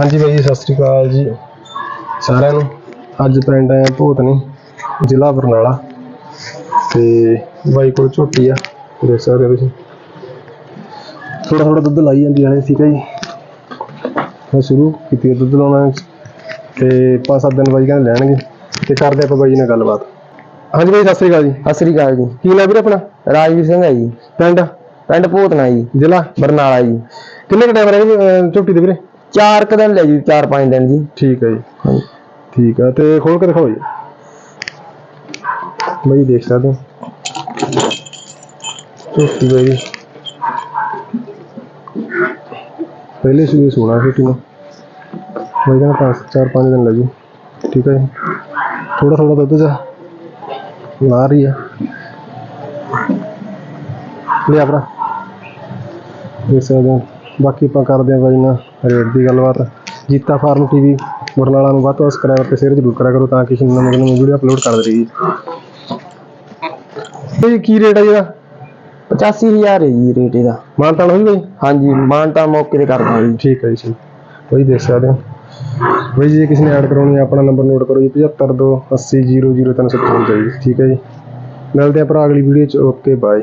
ਹਾਂਜੀ ਬਾਈ ਜੀ, ਸਤਿ ਸ੍ਰੀ ਅਕਾਲ ਜੀ। ਸਾਰਿਆਂ ਨੂੰ। ਅੱਜ ਪਿੰਡ ਆਏ ਭੂਤਨੀ ਜ਼ਿਲ੍ਹਾ ਬਰਨਾਲਾ। ਤੇ ਬਾਈ ਕੋਲ ਝੋਟੀ ਆ ਦੇਖ ਸਕਦੇ ਹੋ ਤੁਸੀਂ। ਥੋੜਾ ਥੋੜਾ ਦੁੱਧ ਲਾਈ ਜਾਂਦੀ ਹਲੇ ਠੀਕ ਹੈ ਜੀ। ਮੈਂ ਸ਼ੁਰੂ ਕੀਤੀ ਆ ਦੁੱਧ ਲਾਉਣਾ। ਤੇ ਪੰਜ ਸੱਤ ਦਿਨ ਬਾਈ ਕਹਿੰਦੇ ਲੈਣਗੇ। ਤੇ ਕਰਦੇ ਆਪਾਂ ਬਾਈ ਨਾਲ ਗੱਲਬਾਤ। ਹਾਂਜੀ ਬਾਈ ਸਤਿ ਸ੍ਰੀ ਅਕਾਲ ਜੀ। ਸਤਿ ਸ੍ਰੀ ਅਕਾਲ ਜੀ। ਕੀ ਨਾਮ ਵੀਰ ਆਪਣਾ? ਰਾਜਵੀਰ ਸਿੰਘ ਹੈ ਜੀ। ਪਿੰਡ? ਪਿੰਡ ਭੂਤਨਾ ਜੀ। ਜ਼ਿਲ੍ਹਾ? ਬਰਨਾਲਾ ਜੀ। ਕਿੰਨੇ ਕੁ ਟਾਈਮ ਰਹਿ ਗਏ ਝੋਟੀ ਦੇ ਵੀਰੇ? ਚਾਰ ਕੁ ਦਿਨ ਲੈ ਜੀ ਚਾਰ ਪੰਜ ਦਿਨ ਜੀ। ਠੀਕ ਹੈ ਜੀ। ਹਾਂਜੀ। ਠੀਕ ਆ ਤੇ ਖੋਲ ਕੇ ਦਿਖਾਓ ਜੀ। ਬਾਈ ਦੇਖ ਸਕਦੇ। ਹੋ ਝੋਟੀ ਬਾਈ ਪਹਿਲੇ ਸੂਏ ਸੋਣਾ ਝੋਟੀ ਨੂੰ ਬਾਈ ਕਹਿੰਦਾ ਪੰਜ ਚਾਰ ਪੰਜ ਦਿਨ ਲੱਗੂ ਠੀਕ ਹੈ ਜੀ। ਥੋੜਾ ਥੋੜਾ ਦੁੱਧ ਜਾ ਲਾ ਰਹੀ ਆ। ਲਿਆ ਭਰਾ। ਦੇਖ ਸਕਦੇ ਹੋ। ਬਾਕੀ ਆਪਾਂ ਕਰਦੇ ਹਾਂ ਬਾਈ ਨਾਲ ਰੇਟ ਦੀ ਗੱਲਬਾਤ। ਜੀਤਾ ਫਾਰਮ ਟੀਵੀ ਬਰਨਾਲਾ ਨੂੰ ਵੱਧ ਤੋਂ ਸਬਸਕ੍ਰਾਈਬ ਤੇ ਸ਼ੇਅਰ ਜ਼ਰੂਰ ਕਰਿਆ ਕਰੋ ਤਾਂ ਕਿ ਨਵੇਂ ਨਵੇਂ ਵੀਡੀਓ ਅਪਲੋਡ ਕਰਦੇ ਰਹੀਏ। ਇਹ ਕੀ ਰੇਟ ਹੈ ਇਹਦਾ? 85000 ਹੈ ਜੀ ਰੇਟ ਇਹਦਾ। ਮਾਨਤਾਨ ਹੋਈ ਬਾਈ? ਹਾਂਜੀ ਮਾਨਤਾ ਮੌਕੇ ਤੇ ਕਰਦਾ ਜੀ ਠੀਕ ਹੈ ਜੀ ਠੀਕ ਬਾਈ ਦੇਖ ਸਕਦੇ ਹੋ। ਬਾਈ ਜੀ ਕਿਸੇ ਨੇ ਐਡ ਕਰਾਉਣੀ ਹੈ ਆਪਣਾ ਨੰਬਰ ਨੋਟ ਕਰੋ ਜੀ 7528000357 ਜੀ ਠੀਕ ਹੈ ਜੀ। ਮਿਲਦੇ ਆ ਭਰਾ ਅਗਲੀ ਵੀਡੀਓ ਚ। Okay bye